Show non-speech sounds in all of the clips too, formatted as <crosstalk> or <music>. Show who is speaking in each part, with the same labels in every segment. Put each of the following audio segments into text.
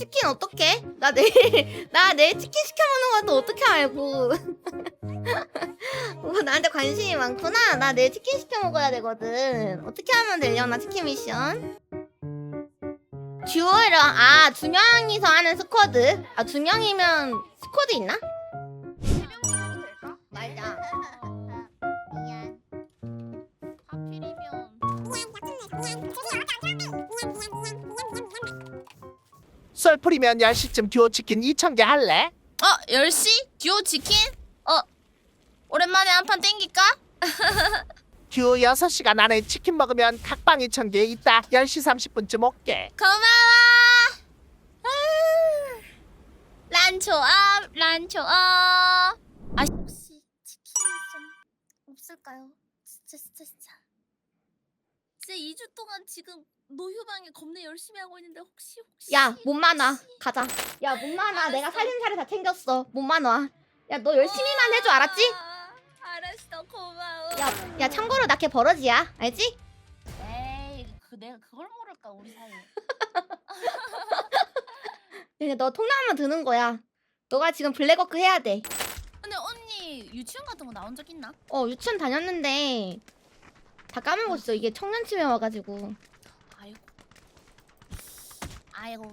Speaker 1: 치킨 어떡해? 나 내일 <laughs> 나 내일 치킨 시켜 먹는 것도 어떻게 알고? <laughs> 뭐 나한테 관심이 많구나. 나 내일 치킨 시켜 먹어야 되거든. 어떻게 하면 되려나 치킨 미션? 듀오랑 아두 명이서 하는 스쿼드. 아두 명이면 스쿼드 있나?
Speaker 2: 썰 풀이면 10시쯤 듀오 치킨 2,000개 할래?
Speaker 3: 어 10시? 듀오 치킨? 어 오랜만에 한 판 땡길까? <laughs>
Speaker 2: 듀오 6시간 안에 치킨 먹으면 각방 2,000개 있다 10시 30분쯤 올게
Speaker 3: 고마워 아, 란 좋아 란 좋아 아 혹시 치킨 좀 없을까요? 진짜 진짜 진짜 2주 동안 지금 노휴방에 겁내 열심히 하고 있는데 혹시 혹시
Speaker 1: 야, 몸 많아.
Speaker 3: 혹시-
Speaker 1: 가자. 야, 몸 많아. 내가
Speaker 3: 알았어.
Speaker 1: 살림살이 다 챙겼어. 몸 많아. 야, 너 열심히만 해줘, 알았지?
Speaker 3: 아, 알았어 고마워
Speaker 1: 야, 야, 참고로 나 걔 버러지야. 알지?
Speaker 3: 에이 그 내가 그걸 모를까 우리 사이 <laughs>
Speaker 1: 근데 너 통나오면 드는 거야. 너가 지금 블랙워크 해야 돼.
Speaker 3: 근데 언니 유치원 같은 거 나온 적 있나?
Speaker 1: 어, 유치원 다녔는데 다 까먹었어. 이게 청년치매 와가지고.
Speaker 3: 아이고 아이고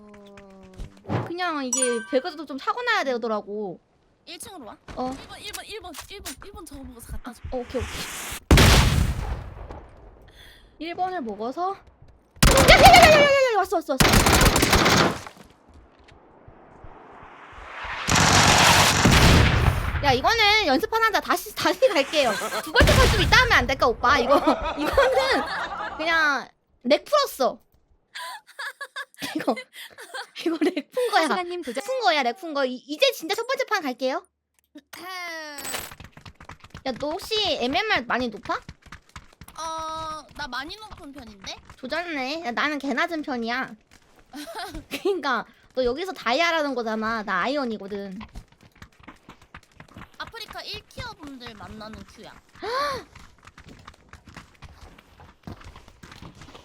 Speaker 1: 그냥 이게 배그도 좀 사고 나야 되더라고.
Speaker 3: 1층으로 와
Speaker 1: 어,
Speaker 3: 1번 1번 1번 1번 1번 저거 먹어서 갖다 줘
Speaker 1: 어 오케이, 오케이. 1번을 먹어서. 야 야 야 야 야 야 야 왔어 왔어 왔어. 야 이거는 연습한 하자 다시 다시 갈게요. 두 번째 탈좀 이따 하면 안 될까 오빠? 이거 <laughs> 이거는 그냥 렉 풀었어. <laughs> 이거 이거 렉 푼 거야.
Speaker 4: 시간님 도전
Speaker 1: 렉푼 거야 렉푼 거. 이- 이제 진짜 첫 번째 판 갈게요. <laughs> 야 너 혹시 MMR 많이 높아?
Speaker 3: 어나 많이 높은 편인데
Speaker 1: 조졌네. 야, 나는 개 낮은 편이야. 그러니까 너 여기서 다이아라는 거잖아. 나 아이언이거든.
Speaker 3: 아프리카 1티어 분들 만나는 큐야 <gasps>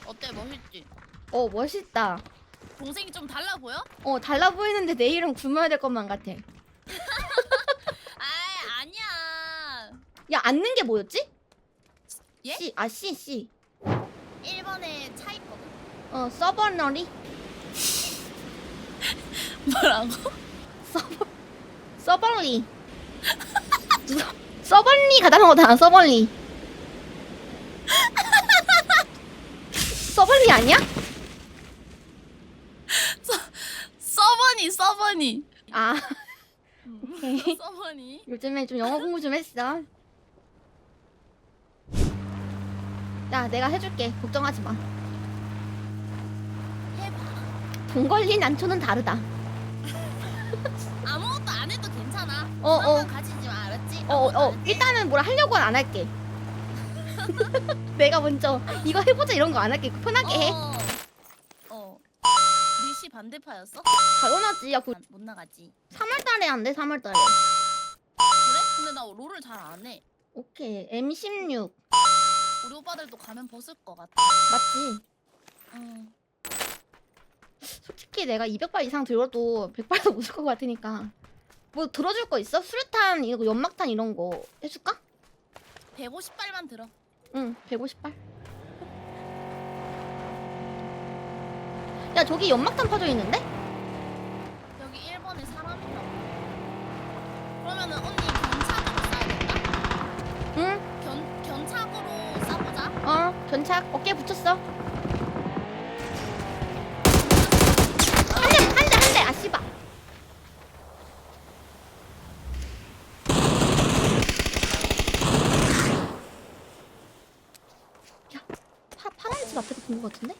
Speaker 3: 어때 멋있지?
Speaker 1: 어 멋있다.
Speaker 3: 동생이 좀 달라 보여?
Speaker 1: 어 달라 보이는데 내 이름 굶어야 될 것만 같아. <laughs>
Speaker 3: 아 아니야
Speaker 1: 야 앉는 게 뭐였지?
Speaker 3: 예?
Speaker 1: C 아 C C.
Speaker 3: 1번에 차 있거든
Speaker 1: 어 서버너리 <laughs>
Speaker 3: 뭐라고?
Speaker 1: 서버 서버리. <laughs> 서- 서버리 가다는 거다. 서버리. 서버리 아니야?
Speaker 3: 서버니 서버니
Speaker 1: 아 오케이.
Speaker 3: 서버니
Speaker 1: 요즘에 좀 영어 공부 좀 했어. 야, 내가 해줄게. 걱정하지 마.
Speaker 3: 해봐
Speaker 1: 돈 걸린 난초는 다르다. <laughs>
Speaker 3: 아무것도 안 해도 괜찮아
Speaker 1: 어, 어.
Speaker 3: 마 알았지?
Speaker 1: 어, 어,
Speaker 3: 안 해.
Speaker 1: 일단은 뭐라 하려고는 안 할게. <laughs> 내가 먼저 이거 해보자 이런 거 안 할게. 편하게 해.
Speaker 3: 어. 어. 리시 반대파였어?
Speaker 1: 당연하지. 야, 그
Speaker 3: 안- 못 나가지.
Speaker 1: 3월달에 안 돼. 3월달에.
Speaker 3: 그래? 근데 나 롤을 잘 안 해.
Speaker 1: 오케이. M16
Speaker 3: 우리 오빠들도 가면 벗을 것 같아.
Speaker 1: 맞지?
Speaker 3: 응.
Speaker 1: 솔직히 내가 200발 이상 들어도 100발도 못쓸것 같으니까. 뭐 들어줄 거 있어? 수류탄 이거 연막탄 이런 거 해줄까?
Speaker 3: 150발만 들어.
Speaker 1: 응, 150발. 야, 저기 연막탄 파져 있는데?
Speaker 3: 여기 1번에 사람 있나? 그러면은 언니 견착으로 쏴야겠다.
Speaker 1: 응,
Speaker 3: 견 견착으로 쏴보자.
Speaker 1: 어, 견착 어깨 붙였어. 한 대, 한 대, 한 대. 아, 씨발. 야, 파, 파란 집 앞에서 본 것 같은데?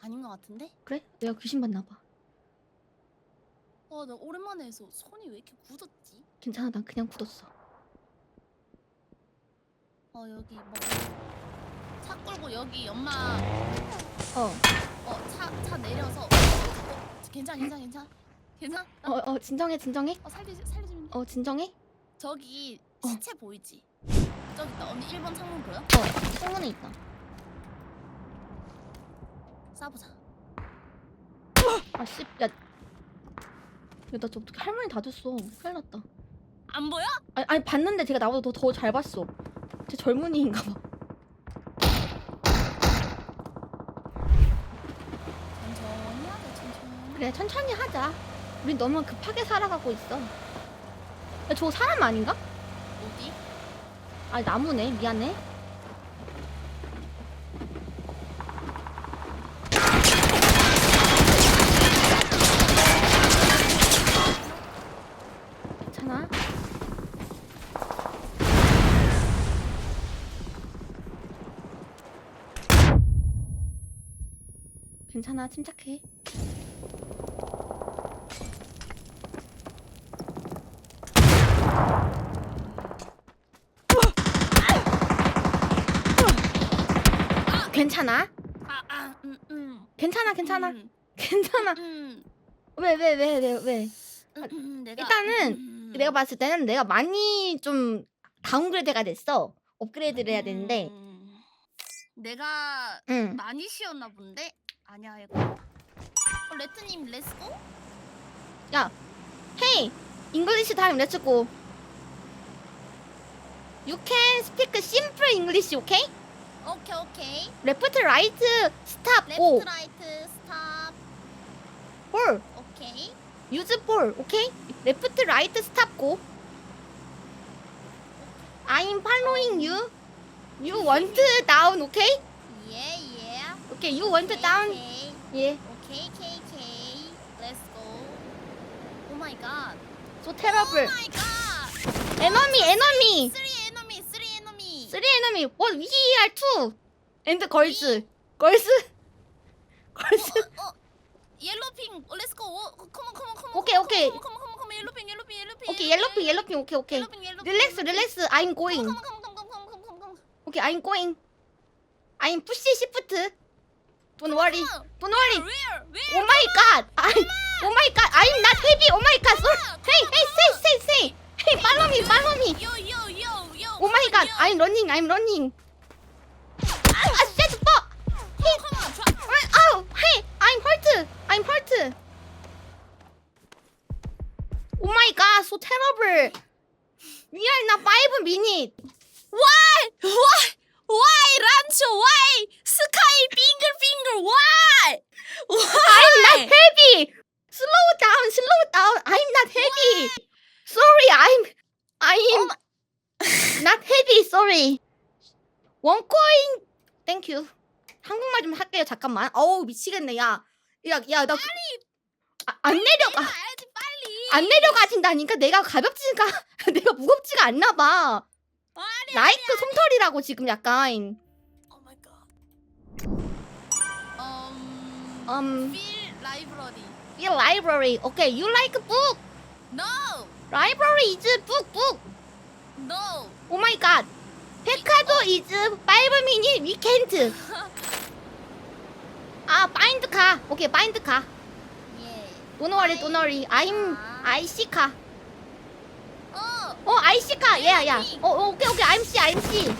Speaker 3: 아닌 것 같은데?
Speaker 1: 그래? 내가 귀신 봤나 봐.
Speaker 3: 와, 나 오랜만에 해서 손이 왜 이렇게 굳었지?
Speaker 1: 괜찮아, 난 그냥 굳었어.
Speaker 3: 어 여기 뭐. 차 끌고 여기 연막
Speaker 1: 어,
Speaker 3: 어 차 차 내려서 어, 괜찮아 괜찮아 괜찮아 괜찮아
Speaker 1: 어, 어, 진정해, 진정해.
Speaker 3: 어 살리지 살리지
Speaker 1: 어, 진정해.
Speaker 3: 저기
Speaker 1: 어.
Speaker 3: 시체 보이지? 저기 있다 언니 1번 창문 보여?
Speaker 1: 어, 창문에 있다.
Speaker 3: 쏴보자
Speaker 1: 아씨 야. 야나 저 어떻게 할머니 다 됐어. 큰일 났다.
Speaker 3: 안 보여?
Speaker 1: 아니, 아니 봤는데 제가 나보다 더 잘 봤어. 제 젊은이인가 봐.
Speaker 3: 천천히 하자 천천히
Speaker 1: 그래 천천히 하자. 우린 너무 급하게 살아가고 있어. 야, 저 사람 아닌가?
Speaker 3: 어디?
Speaker 1: 아 나무네 미안해. 괜찮아? 괜찮아 침착해. 괜찮아?
Speaker 3: 아 아 음, 음.
Speaker 1: 괜찮아 괜찮아.
Speaker 3: 음,
Speaker 1: 괜찮아.
Speaker 3: 음,
Speaker 1: 왜 왜 왜 왜 왜,
Speaker 3: 음, 음, 내가.
Speaker 1: 일단은
Speaker 3: 음,
Speaker 1: 내가 봤을 때는 내가 많이 좀 다운그레이드가 됐어. 업그레이드를 해야 되는데.
Speaker 3: 음, 내가
Speaker 1: 응.
Speaker 3: 많이 쉬었나 본데 아니야 이거 어, 레트님 렛츠고
Speaker 1: 헤이 잉글리시 타임 렛츠고 You can speak simple English, okay?
Speaker 3: 오케이 오케이
Speaker 1: Left, right, stop,
Speaker 3: 레프트
Speaker 1: go.
Speaker 3: 라이트 스탑
Speaker 1: Ball,
Speaker 3: 오케이
Speaker 1: use ball, okay? Left, right, stop, go. I'm following you. You want down, okay?
Speaker 3: 예예
Speaker 1: Okay, you want down.
Speaker 3: 오케이
Speaker 1: Yeah.
Speaker 3: 오케이 오케이 오케이 렛츠고 오 마이 갓
Speaker 1: So
Speaker 3: 오
Speaker 1: terrible.
Speaker 3: 마이 갓
Speaker 1: Enemy, enemy.
Speaker 3: 쓰리 에너미 쓰리 에너미
Speaker 1: Three enemy. What? We are two. And girls. Girls. Girls.
Speaker 3: 어, 어, 옐로핑 렛츠고 컴온 컴온 컴온
Speaker 1: 오케이, 오케이.
Speaker 3: 컴온 컴온 컴온 컴온 옐로핑 옐로핑 옐로핑
Speaker 1: Okay, yellow pin, yellow pin. Okay, okay.
Speaker 3: 옐로핑 옐로핑
Speaker 1: Relax, relax. I'm going.
Speaker 3: 컴온 컴온 컴온 컴온 컴온 컴온
Speaker 1: Okay, I'm going. I'm push shift. Don't worry. Don't worry.
Speaker 3: Where?
Speaker 1: Oh my god. I. Oh my god. I'm not heavy. Oh my god. So, hey, hey, say, say, say. Hey, follow me, follow me.
Speaker 3: Yo yo yo yo.
Speaker 1: Oh my god. I'm running. I'm running. Ah, ah, shit, fuck. Hey,
Speaker 3: Come on. Try.
Speaker 1: oh, hey, I'm hurt. I'm hurt. Oh my god, so terrible. We are a five minute.
Speaker 3: Why? Why? Why? Rancho? Why? Finger finger? Why?
Speaker 1: I'm not heavy. Slow down, slow down. I'm not heavy. Sorry, I'm I'm not heavy. Sorry. 원 코인. Thank you. 한국말 좀 할게요. 잠깐만. 어우 미치겠네. 야, 야, 야, 나 아, 안 내려가.
Speaker 3: 빨리.
Speaker 1: 안 내려가진다니까. 내가 가볍지가, 내가 무겁지가 않나 봐.
Speaker 3: 아니.
Speaker 1: 라이크 솜털이라고 지금 약간.
Speaker 3: Um.
Speaker 1: Um,
Speaker 3: Feel library.
Speaker 1: your library. Okay, you like book.
Speaker 3: No.
Speaker 1: Library is book, book.
Speaker 3: No.
Speaker 1: 오 마이 갓. 백화도 is 5 minute weekend. 아, 바인드 가. 오케이, 바인드 가.
Speaker 3: 예.
Speaker 1: Don't worry, don't worry. I'm I C 카.
Speaker 3: 어.
Speaker 1: 어, I C 카. 야, 야. 어, 어, 오케이, 오케이. I'm C, I'm C.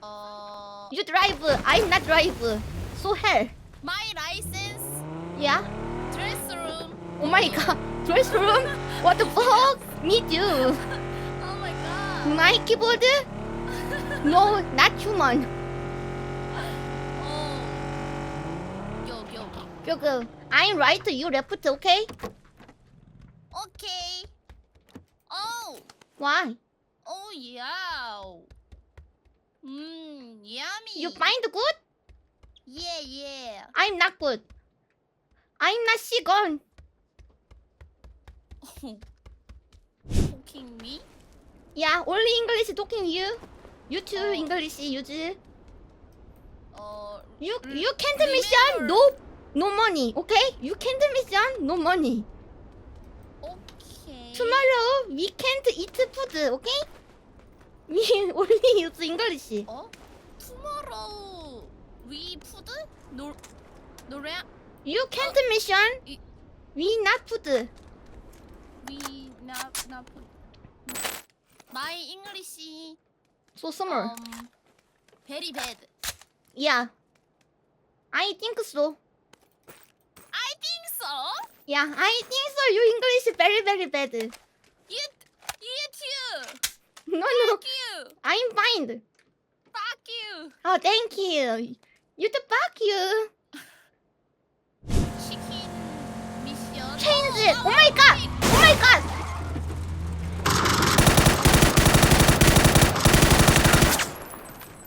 Speaker 3: 어.
Speaker 1: You drive. I'm not drive. So hell.
Speaker 3: My license.
Speaker 1: Yeah.
Speaker 3: Dress room.
Speaker 1: Oh my god. Dress room? What the fuck? Me too. <laughs>
Speaker 3: Oh my god.
Speaker 1: My keyboard? No, not human.
Speaker 3: Oh. Yo, yo.
Speaker 1: Yo, go. I'm right, you left, okay?
Speaker 3: Okay. Oh.
Speaker 1: Why?
Speaker 3: Oh yeah. Mmm, yummy.
Speaker 1: You find good?
Speaker 3: Yeah, yeah.
Speaker 1: I'm not good. I'm not sigon.
Speaker 3: Talking me?
Speaker 1: Yeah, only English talking you. You too,
Speaker 3: Oh.
Speaker 1: English use.
Speaker 3: 어,
Speaker 1: You
Speaker 3: Re-
Speaker 1: you can't mission no no money, okay? You can't mission no money.
Speaker 3: 오케이.
Speaker 1: Tomorrow we can't eat food, okay? We only use English.
Speaker 3: 어? Tomorrow We food? No, no
Speaker 1: You uh, can
Speaker 3: the mission.
Speaker 1: We not food.
Speaker 3: We not not food. My English.
Speaker 1: So summer.
Speaker 3: Um, very bad.
Speaker 1: Yeah. I think so.
Speaker 3: I think
Speaker 1: so. Yeah, I think so. Your English is very very bad.
Speaker 3: You, you too. <laughs>
Speaker 1: No, thank
Speaker 3: no. You.
Speaker 1: I'm fine.
Speaker 3: Fuck you.
Speaker 1: Oh, thank you. You too, fuck you.
Speaker 3: 치킨 미션.
Speaker 1: Change.
Speaker 3: 어,
Speaker 1: Oh my god. Oh my god.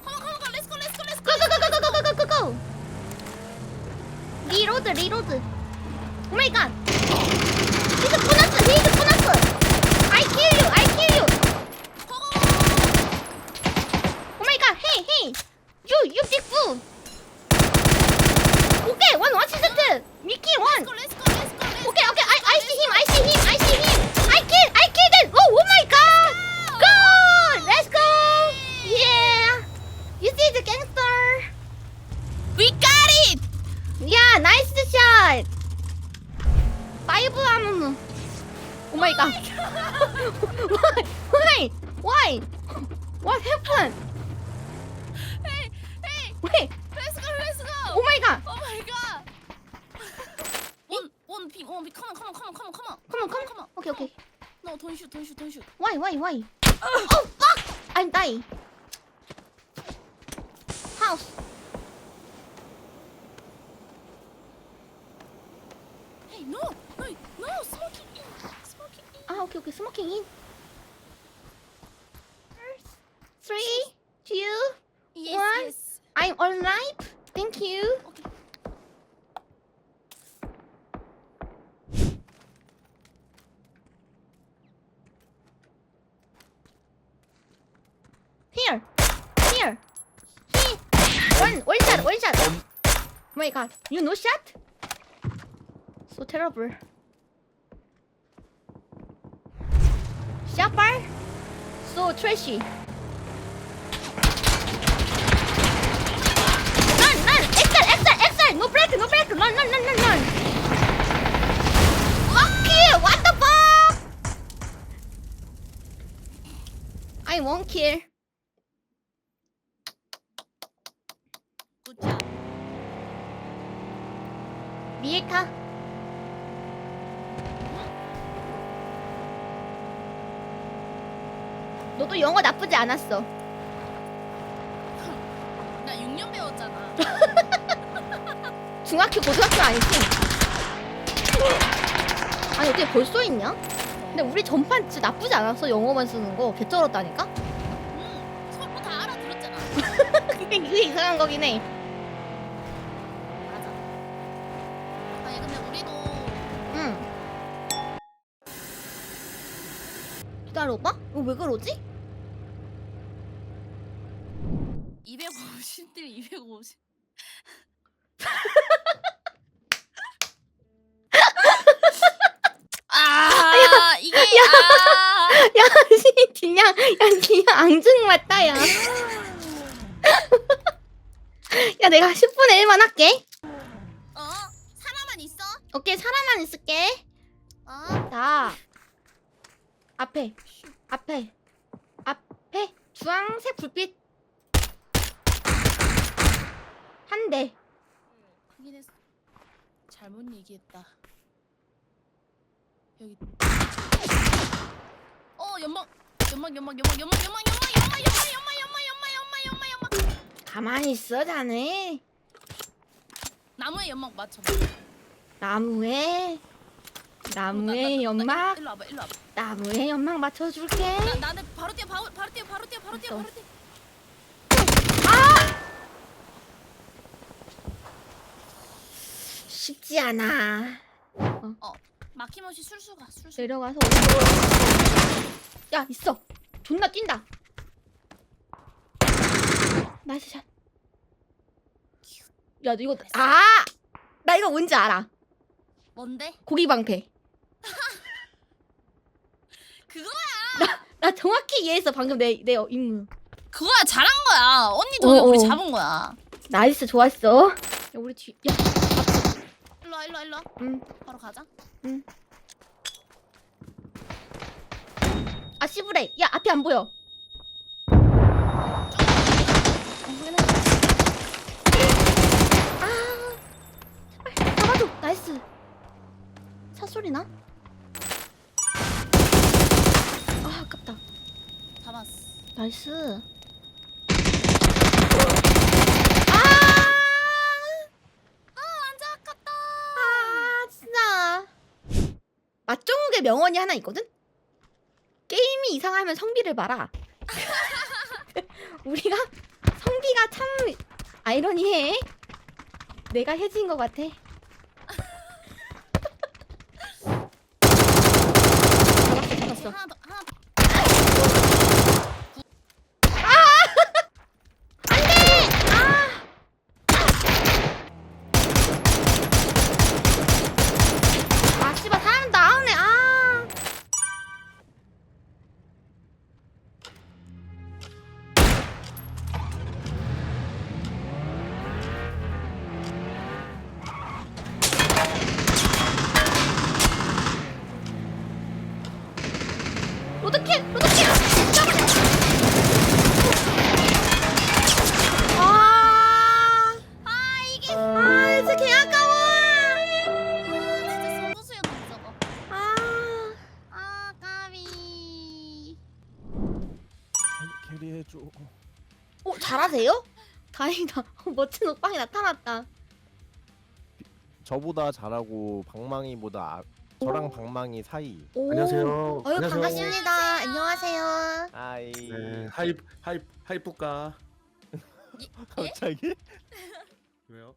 Speaker 3: 컴온 컴온 컴. 렛츠고 렛츠고 렛츠고.
Speaker 1: Go, go, go, go, go, go, go, go, go, go. Reload, reload. Oh my god. He's a bonus. He's why? Why? Why? What happened?
Speaker 3: Hey, hey.
Speaker 1: Wait.
Speaker 3: Let's go let's go.
Speaker 1: Oh my god.
Speaker 3: Oh my god. One one B one B. Come on come on come on come on come on.
Speaker 1: Come on, come on.
Speaker 3: Come on.
Speaker 1: Okay, okay.
Speaker 3: No, don't shoot don't shoot don't shoot.
Speaker 1: Why? Why? Why? Oh fuck! I'm dying. House.
Speaker 3: Hey no no no smoking in smoking in.
Speaker 1: Ah, okay, okay. Smoking in. I'm alive. Thank you.
Speaker 3: Okay.
Speaker 1: Here. Here. Here. One, one shot, one shot. Um, um. Oh my god. You no shot? So terrible. Shot bar? So trashy.
Speaker 3: Good job.
Speaker 1: 미에타 너도 영어 나쁘지 않았어
Speaker 3: 나 6년 배웠잖아. <laughs>
Speaker 1: 중학교 고등학교 아니지? 아니 어떻게 벌써 있냐? 근데 우리 전판 진짜 나쁘지 않았어 영어만 쓰는 거 개쩔었다니까? 그게 이상한 거긴 해
Speaker 3: 맞아. 아니 근데 우리도
Speaker 1: 응. 기다려봐? 이거 왜 그러지?
Speaker 3: 250들 250. <laughs> 아 이게 아
Speaker 1: 야, 씨, 그냥, 야, 그냥 앙증 맞다, 야. <laughs> 야, 내가 10분의 1만 할게.
Speaker 3: 어? 사람만 있어?
Speaker 1: 오케이, 사람만 있을게.
Speaker 3: 어?
Speaker 1: 자, 앞에, 앞에, 앞에, 주황색 불빛. 한 대.
Speaker 3: 확인했어. 잘못 얘기했다. 여기. 어 연막 연막 연막 연막 연막 연막 연막 연막 연막 연막 연막 연막 연막 연막 연막
Speaker 1: 가만히 있어, 자네.
Speaker 3: 나무에 연막 맞춰.
Speaker 1: 나무에, 나무에 연막,
Speaker 3: 일로 와봐 일로 와봐.
Speaker 1: 나무에 연막 맞춰줄게.
Speaker 3: 나 나는 바로 뛰어 바로 바로 뛰어 바로 뛰어 바로 뛰어 바로 뛰어.
Speaker 1: 쉽지 않아.
Speaker 3: 막힘없이 술술 가 술술.
Speaker 1: 내려가서 오른쪽으로. 야 있어. 존나 뛴다. 나이스 샷. 야, 너 이거 아! 나 이거 뭔지 알아.
Speaker 3: 뭔데?
Speaker 1: 고기 방패. <laughs>
Speaker 3: 그거야.
Speaker 1: 나 정확히 이해했어 방금 내 내 임무.
Speaker 3: 그거야 잘한 거야. 언니 덕에
Speaker 1: 어,
Speaker 3: 우리
Speaker 1: 어.
Speaker 3: 잡은 거야.
Speaker 1: 나이스 좋았어. 야 우리 뒤. 야.
Speaker 3: 일로 와 일로 와 일로 와.
Speaker 1: 응.
Speaker 3: 바로 가자.
Speaker 1: 아 씨부레. 야 앞이 안 보여. 나이스. 차 소리 나? 아 아깝다.
Speaker 3: 잡았어. 나이스.
Speaker 1: 아! 아, 아, 맞종욱의 명언이 하나 있거든? 게임이 이상하면 성비를 봐라. <laughs> 우리가 성비가 참 아이러니해. 내가 해진 것 같아. 잡았어, 다행이다. 어, <laughs> 멋진 오빵이 나타났다.
Speaker 4: 저보다 잘하고 방망이보다 아, 저랑 방망이 사이.
Speaker 1: 오.
Speaker 5: 안녕하세요.
Speaker 1: 어유
Speaker 5: 안녕하세요.
Speaker 1: 반갑습니다. 안녕하세요.
Speaker 4: 아이.
Speaker 5: 네, 하이 하이 하이프까
Speaker 4: 갑자기? <laughs>
Speaker 5: 왜요?